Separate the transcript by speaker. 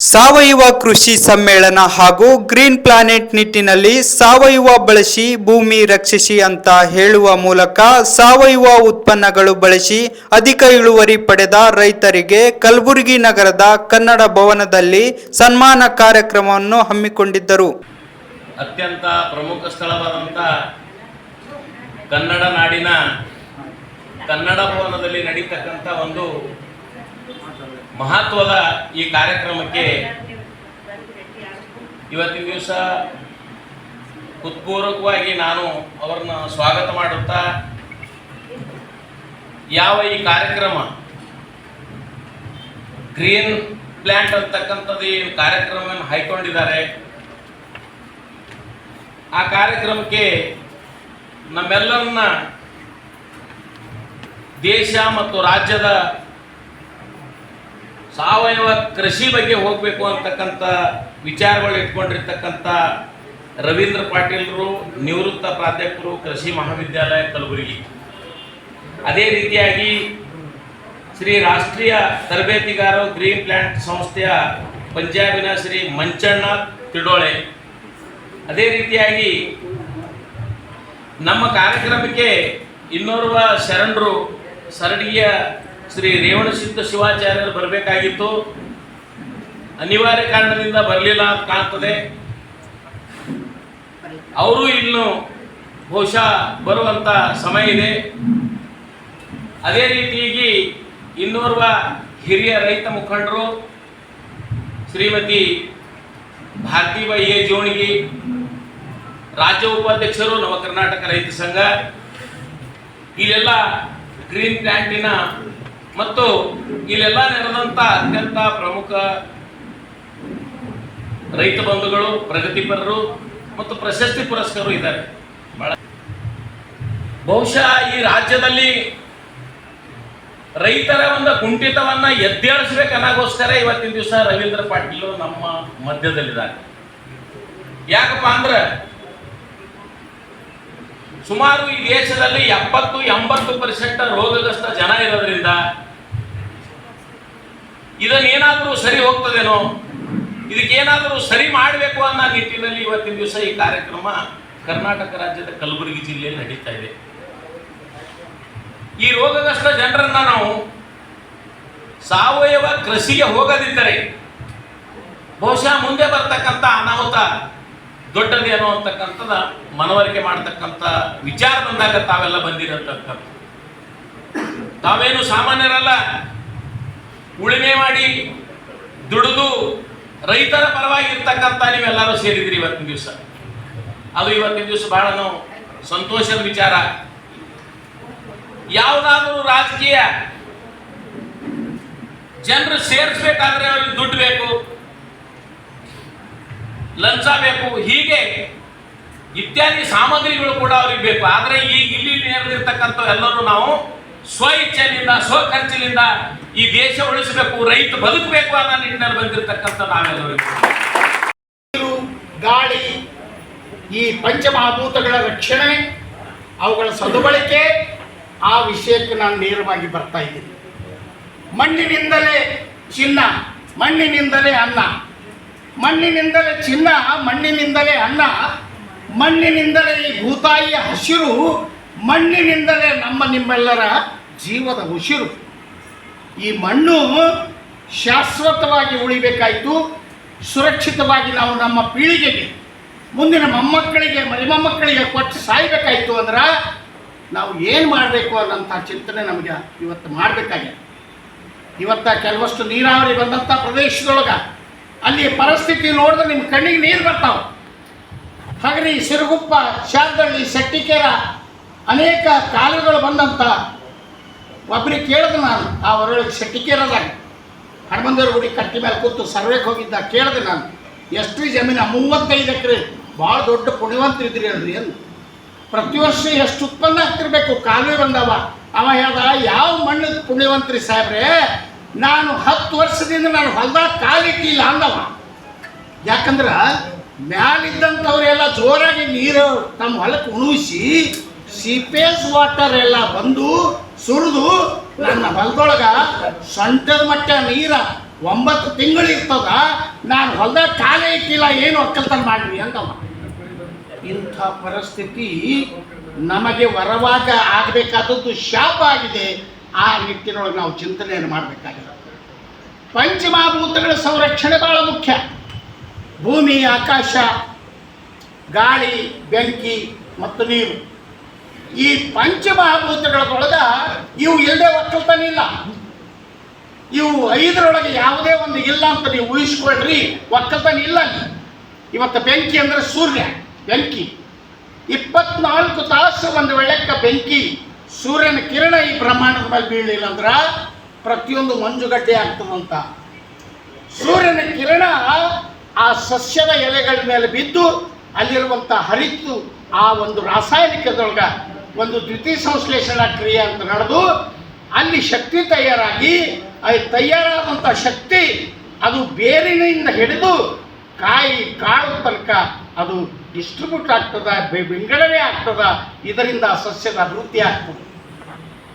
Speaker 1: ಸಾವಯವ ಕೃಷಿ ಸಮ್ಮೇಳನ ಹಾಗೂ ಗ್ರೀನ್ ಪ್ಲಾನೆಟ್ ನಿಟ್ಟಿನಲ್ಲಿ ಸಾವಯವ ಬಳಸಿ ಭೂಮಿ ರಕ್ಷಿಸಿ ಅಂತ ಹೇಳುವ ಮೂಲಕ ಸಾವಯವ ಉತ್ಪನ್ನಗಳು ಬಳಸಿ ಅಧಿಕ ಇಳುವರಿ ಪಡೆದ ರೈತರಿಗೆ ಕಲಬುರಗಿ ನಗರದ ಕನ್ನಡ ಭವನದಲ್ಲಿ ಸನ್ಮಾನ ಕಾರ್ಯಕ್ರಮವನ್ನು ಹಮ್ಮಿಕೊಂಡಿದ್ದರು.
Speaker 2: ಅತ್ಯಂತ ಪ್ರಮುಖ ಸ್ಥಳವಾದಂಥ ಕನ್ನಡ ನಾಡಿನ ಕನ್ನಡ ಭವನದಲ್ಲಿ ನಡೀತಕ್ಕಂಥ ಒಂದು ಮಹತ್ವದ ಈ ಕಾರ್ಯಕ್ರಮಕ್ಕೆ ಇವತ್ತಿನ ದಿವಸ ಉತ್ಪೂರ್ವಕವಾಗಿ ನಾನು ಅವರನ್ನ ಸ್ವಾಗತ ಮಾಡುತ್ತಾ, ಯಾವ ಈ ಕಾರ್ಯಕ್ರಮ ಗ್ರೀನ್ ಪ್ಲ್ಯಾಂಟ್ ಅಂತಕ್ಕಂಥದ್ದು ಈ ಕಾರ್ಯಕ್ರಮವನ್ನು ಹೈಕೊಂಡಿದ್ದಾರೆ, ಆ ಕಾರ್ಯಕ್ರಮಕ್ಕೆ ನಮ್ಮೆಲ್ಲರನ್ನ ದೇಶ ಮತ್ತು ರಾಜ್ಯದ ಸಾವಯವ ಕೃಷಿ ಬಗ್ಗೆ ಹೋಗಬೇಕು ಅಂತಕ್ಕಂಥ ವಿಚಾರಗಳು ಇಟ್ಕೊಂಡಿರ್ತಕ್ಕಂಥ ರವೀಂದ್ರ ಪಾಟೀಲ್ರು ನಿವೃತ್ತ ಪ್ರಾಧ್ಯಾಪಕರು ಕೃಷಿ ಮಹಾವಿದ್ಯಾಲಯ ಕಲಬುರಗಿ. ಅದೇ ರೀತಿಯಾಗಿ ಶ್ರೀ ರಾಷ್ಟ್ರೀಯ ತರಬೇತಿಗಾರ ಗ್ರೀನ್ ಪ್ಲಾಂಟ್ ಸಂಸ್ಥೆಯ ಪಂಜಾಬಿನ ಶ್ರೀ ಮಂಚಣ್ಣ ತಿಡೋಳೆ. ಅದೇ ರೀತಿಯಾಗಿ ನಮ್ಮ ಕಾರ್ಯಕ್ರಮಕ್ಕೆ ಇನ್ನೋರ್ವ ಶರಣರು ಸರಡಿಯ ಶ್ರೀ ರೇವಣಸಿದ್ಧ ಶಿವಾಚಾರ್ಯರು ಬರಬೇಕಾಗಿತ್ತು. ಅನಿವಾರ್ಯ ಕಾರಣದಿಂದ ಬರಲಿಲ್ಲ ಅಂತ ಕಾಣ್ತದೆ. ಅವರು ಇನ್ನು ಬಹುಶಃ ಬರುವಂತ ಸಮಯ ಇದೆ. ಅದೇ ರೀತಿಯಾಗಿ ಇನ್ನೋರ್ವ ಹಿರಿಯ ರೈತ ಮುಖಂಡರು, ಶ್ರೀಮತಿ ಭಾರತೀಬಾಯಿ ಎ ಜೋಣಿಗಿ, ರಾಜ್ಯ ಉಪಾಧ್ಯಕ್ಷರು ನವ ಕರ್ನಾಟಕ ರೈತ ಸಂಘ, ಇಲ್ಲೆಲ್ಲ ಗ್ರೀನ್ ಪ್ಲಾಂಟಿನ ಮತ್ತು ಇಲ್ಲೆಲ್ಲ ನೆರೆದಂತ ಅತ್ಯಂತ ಪ್ರಮುಖ ರೈತ ಬಂಧುಗಳು ಪ್ರಗತಿಪರರು ಮತ್ತು ಪ್ರಶಸ್ತಿ ಪುರಸ್ಕರು ಇದ್ದಾರೆ. ಬಹುಶಃ ಈ ರಾಜ್ಯದಲ್ಲಿ ರೈತರ ಒಂದು ಕುಂಠಿತವನ್ನ ಎದ್ದೇಳಿಸ್ಬೇಕನ್ನಾಗೋಸ್ಕರ ಇವತ್ತಿನ ದಿವಸ ರವೀಂದ್ರ ಪಾಟೀಲ್ ನಮ್ಮ ಮಧ್ಯದಲ್ಲಿದ್ದಾರೆ. ಯಾಕಪ್ಪ ಅಂದ್ರೆ ಸುಮಾರು ಈ ದೇಶದಲ್ಲಿ ಎಪ್ಪತ್ತು ಎಂಬತ್ತು ಪರ್ಸೆಂಟ್ ರೋಗಗ್ರಸ್ತ ಜನ ಇರೋದ್ರಿಂದ ಇದನ್ನೇನಾದರೂ ಸರಿ ಹೋಗ್ತದೇನೋ, ಇದಕ್ಕೇನಾದರೂ ಸರಿ ಮಾಡಬೇಕು ಅನ್ನೋ ನಿಟ್ಟಿನಲ್ಲಿ ಇವತ್ತಿನ ದಿವಸ ಈ ಕಾರ್ಯಕ್ರಮ ಕರ್ನಾಟಕ ರಾಜ್ಯದ ಕಲಬುರಗಿ ಜಿಲ್ಲೆಯಲ್ಲಿ ನಡೀತಾ ಇದೆ. ಈ ರೋಗಗ್ರಸ್ತ ಜನರನ್ನ ನಾವು ಸಾವಯವ ಕೃಷಿಗೆ ಹೋಗದಿದ್ದರೆ, ಬಹುಶಃ ಮುಂದೆ ಬರ್ತಕ್ಕಂಥ ಅನಾಹುತ ದೊಡ್ಡದೇನೋ ಅಂತಕ್ಕಂಥದ ಮನವರಿಕೆ ಮಾಡತಕ್ಕಂಥ ವಿಚಾರ ಬಂದಾಗ ತಾವೆಲ್ಲ ಬಂದಿರತಕ್ಕಂಥ ತಾವೇನು ಸಾಮಾನ್ಯರಲ್ಲ ಉಳುಮೆ ಮಾಡಿ ದುಡಿದು ರೈತರ ಪರವಾಗಿ ಇರ್ತಕ್ಕಂಥ ನೀವೆಲ್ಲರೂ ಸೇರಿದ್ರಿ ಇವತ್ತಿನ ದಿವಸ. ಅದು ಇವತ್ತಿನ ದಿವಸ ಬಹಳ ಸಂತೋಷದ ವಿಚಾರ. ಯಾವುದಾದ್ರೂ ರಾಜಕೀಯ ಜನರು ಸೇರಿಸ್ಬೇಕಾದ್ರೆ ಅವ್ರಿಗೆ ದುಡ್ಡು ಬೇಕು, ಲಂಚ ಬೇಕು, ಹೀಗೆ ಇತ್ಯಾದಿ ಸಾಮಗ್ರಿಗಳು ಕೂಡ ಅವ್ರಿಗೆ ಬೇಕು. ಆದರೆ ಈಗ ಇಲ್ಲಿ ನೆರೆದಿರ್ತಕ್ಕಂಥ ಎಲ್ಲರೂ ನಾವು ಸ್ವ ಇಚ್ಛೆಯಿಂದ ಸ್ವ ಖರ್ಚಿನಿಂದ ಈ ದೇಶ ಉಳಿಸಬೇಕು, ರೈತ ಬದುಕಬೇಕು ಅನ್ನೋ ನಿಟ್ಟಿನಲ್ಲಿ ಬಂದಿರತಕ್ಕಂಥ ನಾವೆಲ್ಲರೂ
Speaker 3: ನೀರು, ಗಾಳಿ, ಈ ಪಂಚಮಹಾಭೂತಗಳ ರಕ್ಷಣೆ, ಅವುಗಳ ಸದುಬಳಕೆ, ಆ ವಿಷಯಕ್ಕೆ ನಾನು ನೇರವಾಗಿ ಬರ್ತಾ ಇದ್ದೀನಿ. ಮಣ್ಣಿನಿಂದಲೇ ಚಿನ್ನ, ಮಣ್ಣಿನಿಂದಲೇ ಅನ್ನ, ಮಣ್ಣಿನಿಂದಲೇ ಚಿನ್ನ, ಮಣ್ಣಿನಿಂದಲೇ ಅನ್ನ, ಮಣ್ಣಿನಿಂದಲೇ ಈ ಭೂತಾಯಿಯ ಹಸಿರು, ಮಣ್ಣಿನಿಂದಲೇ ನಮ್ಮ ನಿಮ್ಮೆಲ್ಲರ ಜೀವದ ಉಸಿರು ಈ ಮಣ್ಣು ಶಾಶ್ವತವಾಗಿ ಉಳಿಬೇಕಾಯಿತು, ಸುರಕ್ಷಿತವಾಗಿ ನಾವು ನಮ್ಮ ಪೀಳಿಗೆಗೆ, ಮುಂದಿನ ಮೊಮ್ಮಕ್ಕಳಿಗೆ ಮರಿಮೊಮ್ಮಕ್ಕಳಿಗೆ ಕೊಟ್ಟು ಸಾಯಬೇಕಾಯಿತು ಅಂದ್ರೆ ನಾವು ಏನು ಮಾಡಬೇಕು ಅನ್ನೋಂಥ ಚಿಂತನೆ ನಮಗೆ ಇವತ್ತು ಮಾಡಬೇಕಾಗಿದೆ. ಇವತ್ತು ಕೆಲವಷ್ಟು ನೀರಾವರಿ ಬಂದಂಥ ಪ್ರದೇಶದೊಳಗೆ ಅಲ್ಲಿ ಪರಿಸ್ಥಿತಿ ನೋಡಿದ್ರೆ ನಿಮ್ಮ ಕಣ್ಣಿಗೆ ನೀರು ಬರ್ತಾವೆ. ಹಗರಿ ಸಿರುಗುಪ್ಪ ಶಾರ್ದಳ್ಳಿ ಸೆಟ್ಟಿಕೆರ ಅನೇಕ ಕಾಲುಗಳು ಬಂದಂಥ ಒಬ್ಬರಿಗೆ ಕೇಳಿದೆ ನಾನು, ಆ ಹೊರಳಿಗೆ ಸೆಟ್ಟಿಕೆರದಾಗ ಹನುಮಂದೇವ್ರ ಗುಡಿ ಕಟ್ಟಿ ಮೇಲೆ ಕೂತು ಸರ್ವೇಗೆ ಹೋಗಿದ್ದ, ಕೇಳಿದೆ ನಾನು. ಎಷ್ಟು ಜಮೀನು, ಮೂವತ್ತೈದು ಎಕರೆ, ಭಾಳ ದೊಡ್ಡ ಪುಣ್ಯವಂತರಿದ್ರಿ ಅಲ್ರಿ ಅಂದು ಪ್ರತಿ ವರ್ಷ ಎಷ್ಟು ಉತ್ಪನ್ನ ಆಗ್ತಿರ್ಬೇಕು, ಕಾಲುವೆ ಬಂದವ. ಅವ ಹೇಳ್ದ, ಯಾವ ಮಣ್ಣು ಪುಣ್ಯವಂತರಿ ಸಾಹೇಬ್ರೆ, ನಾನು ಹತ್ತು ವರ್ಷದಿಂದ ನಾನು ಹೊಲ್ದಾಗ ಕಾಲಿಟ್ಟಿಲ್ಲ ಅಂದವ. ಯಾಕಂದ್ರೆ, ಮ್ಯಾಲಿದ್ದಂಥವ್ರೆಲ್ಲ ಜೋರಾಗಿ ನೀರು ತಮ್ಮ ಹೊಲಕ್ಕೆ ಉಣಿಸಿ ಸೀಪೇಜ್ ವಾಟರ್ ಎಲ್ಲ ಬಂದು ಸುರಿದು ನನ್ನ ಹೊಲದೊಳಗ ಸಂಟದ ಮಟ್ಟ ನೀರ ಒಂಬತ್ತು ತಿಂಗಳು ಇರ್ತದ. ನಾನು ಹೊಲದಾಗ ಕಾಲೇ ಇಟ್ಟಿಲ್ಲ, ಏನು ಒಕ್ಕಲ್ತನ ಮಾಡ್ರಿ ಅಂತವ. ಇಂಥ ಪರಿಸ್ಥಿತಿ ನಮಗೆ ವರವಾಗ ಆಗಬೇಕಾದದ್ದು ಶಾಪ ಆಗಿದೆ. ಆ ನಿಟ್ಟಿನೊಳಗೆ ನಾವು ಚಿಂತನೆಯನ್ನು ಮಾಡಬೇಕಾಗಿದೆ. ಪಂಚಮಹಾಭೂತಗಳ ಸಂರಕ್ಷಣೆ ಬಹಳ ಮುಖ್ಯ. ಭೂಮಿ, ಆಕಾಶ, ಗಾಳಿ, ಬೆಂಕಿ ಮತ್ತು ನೀರು. ಈ ಪಂಚಮಹಾಭೂತಗಳೊಳಗ ಇವು ಇಲ್ಲದೆ ಒಕ್ಕಲ್ತಾನೆ ಇಲ್ಲ. ಇವು ಐದರೊಳಗೆ ಯಾವುದೇ ಒಂದು ಇಲ್ಲ ಅಂತ ನೀವು ಊಹಿಸ್ಕೊಳ್ರಿ, ಒಕ್ಕಲ್ತಾನೆ ಇಲ್ಲ. ಇವತ್ತು ಬೆಂಕಿ ಅಂದರೆ ಸೂರ್ಯ, ಬೆಂಕಿ. ಇಪ್ಪತ್ನಾಲ್ಕು ತಾಸು ಒಂದು ವೇಳೆಕ್ಕ ಬೆಂಕಿ, ಸೂರ್ಯನ ಕಿರಣ ಈ ಬ್ರಹ್ಮಾಂಡದ ಮೇಲೆ ಬೀಳಲಿಲ್ಲ ಅಂದ್ರೆ ಪ್ರತಿಯೊಂದು ಮಂಜುಗಡ್ಡೆ ಆಗ್ತದಂತ ಸೂರ್ಯನ ಕಿರಣ ಆ ಸಸ್ಯದ ಎಲೆಗಳ ಮೇಲೆ ಬಿದ್ದು ಅಲ್ಲಿರುವಂಥ ಹರಿತು ಆ ಒಂದು ರಾಸಾಯನಿಕದೊಳಗ ಒಂದು ದ್ವಿತೀಯ ಸಂಶ್ಲೇಷಣಾ ಕ್ರಿಯೆ ಅಂತ ನಡೆದು ಅಲ್ಲಿ ಶಕ್ತಿ ತಯಾರಾಗಿ, ಅಲ್ಲಿ ತಯಾರಾದಂಥ ಶಕ್ತಿ ಅದು ಬೇರಿನಿಂದ ಹಿಡಿದು ಕಾಯಿ, ಕಾಳು ತನಕ ಅದು ಡಿಸ್ಟ್ರಿಬ್ಯೂಟ್ ಆಗ್ತದೆ ವಿಂಗಡಣೆ ಆಗ್ತದ, ಇದರಿಂದ ಸಸ್ಯದ ಅಭಿವೃದ್ಧಿ ಆಗ್ತದೆ.